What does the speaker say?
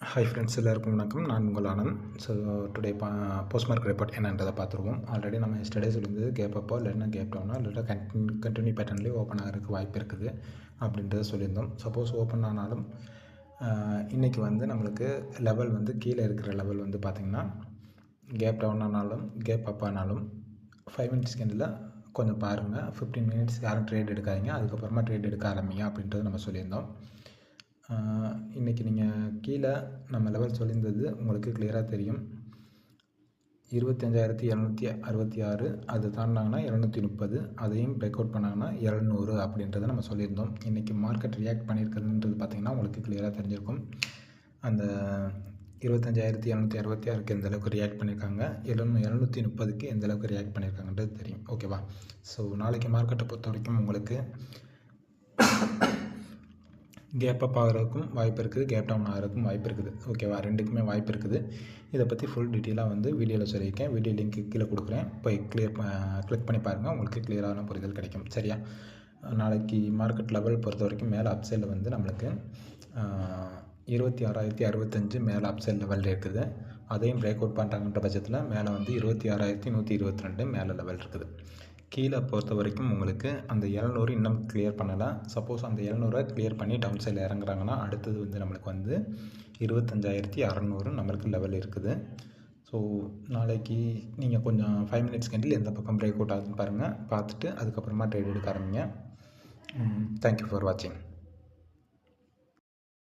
Hi friends எல்லாருக்கும் வணக்கம். நான் உங்கள் ஆனந்த். ஸோ டுடே பா போஸ்ட் மார்க் ரிப்போர்ட் என்னன்றதை பார்த்துருவோம். ஆல்ரெடி நம்ம ஸ்டடே சொல்லியிருந்தது கேப் அப்போ இல்லைன்னா கேப் டவுனா இல்லை கண்டினியூ கண்டினியூ பேட்டர்ன்லேயே ஓப்பன் ஆகிறதுக்கு வாய்ப்பு இருக்குது அப்படின்றத சொல்லியிருந்தோம். சப்போஸ் ஓப்பன் ஆனாலும் இன்றைக்கி வந்து நம்மளுக்கு லெவல் வந்து கீழே இருக்கிற லெவல் வந்து பார்த்திங்கன்னா கேப் டவுன் ஆனாலும் கேப் அப் ஆனாலும் ஃபைவ் மினிட்ஸ் கேண்டில் கொஞ்சம் பாருங்கள் ஃபிஃப்டீன் மினிட்ஸ் யாரும் ட்ரேட் எடுக்காதீங்க. அதுக்கப்புறமா ட்ரேட் எடுக்க ஆரம்பிங்க அப்படின்றது நம்ம சொல்லியிருந்தோம். இன்றைக்கி நீங்கள் கீழே நம்ம லெவல் சொல்லியிருந்தது உங்களுக்கு கிளியராக தெரியும். இருபத்தஞ்சாயிரத்தி இரநூத்தி அறுபத்தி ஆறு அது தாண்டினாங்கன்னா இரநூத்தி முப்பது அதையும் பிரேக் அவுட் பண்ணாங்கன்னா இரநூறு அப்படின்றத நம்ம சொல்லியிருந்தோம். இன்றைக்கி மார்க்கெட் ரியாக்ட் பண்ணியிருக்கிறதுன்றது பார்த்திங்கன்னா உங்களுக்கு கிளியராக தெரிஞ்சிருக்கும். அந்த இருபத்தஞ்சாயிரத்தி இரநூத்தி அறுபத்தி ஆறுக்கு எந்த அளவுக்கு ரியாக்ட் பண்ணியிருக்காங்க? எழுநூ இரநூத்தி முப்பதுக்கு எந்த அளவுக்கு ரியாக்ட் பண்ணியிருக்காங்கன்றது தெரியும். ஓகேவா ஸோ நாளைக்கு மார்க்கெட்டை பொறுத்த வரைக்கும் உங்களுக்கு கேப் அப் ஆகிறதுக்கும் வாய்ப்பு இருக்குது கேப் டவுன் ஆகிறதுக்கும் வாய்ப்பு இருக்குது. ஓகேவா ரெண்டுக்குமே வாய்ப்பு இருக்குது. இதை பற்றி ஃபுல் டீட்டெயிலாக வந்து வீடியோவில் சொல்லியிருக்கேன். வீடியோ லிங்க் கீழே கொடுக்குறேன். போய் கிளியர் கிளிக் பண்ணி பாருங்கள் உங்களுக்கு கிளியரான புரிதல் கிடைக்கும். சரியா? நாளைக்கு மார்க்கெட் லெவல் பொறுத்த வரைக்கும் மேலே அப்சைடில் வந்து நம்மளுக்கு இருபத்தி ஆறாயிரத்தி அறுபத்தஞ்சு மேலே அப்சைட் லெவல் இருக்குது. அதையும் பிரேக் அவுட் பண்ணுறாங்கன்ற பட்சத்தில் மேலே வந்து இருபத்தி ஆறாயிரத்தி நூற்றி இருபத்தி ரெண்டு மேலே லெவல் இருக்குது. கீழே பொறுத்த வரைக்கும் உங்களுக்கு அந்த எழுநூறு இன்னும் கிளியர் பண்ணலை. சப்போஸ் அந்த எழுநூறை கிளியர் பண்ணி டவுன் சைடில் இறங்குறாங்கன்னா அடுத்தது வந்து நம்மளுக்கு வந்து இருபத்தஞ்சாயிரத்தி அறநூறு நம்மளுக்கு லெவல் இருக்குது. ஸோ நாளைக்கு நீங்கள் கொஞ்சம் ஃபைவ் மினிட்ஸ் கண்டில் எந்த பக்கம் பிரேக் அவுட் ஆகுதுன்னு பாருங்கள் பார்த்துட்டு அதுக்கப்புறமா ட்ரேட் எடுக்க ஆரம்பிங்க. தேங்க்யூ ஃபார் வாட்சிங்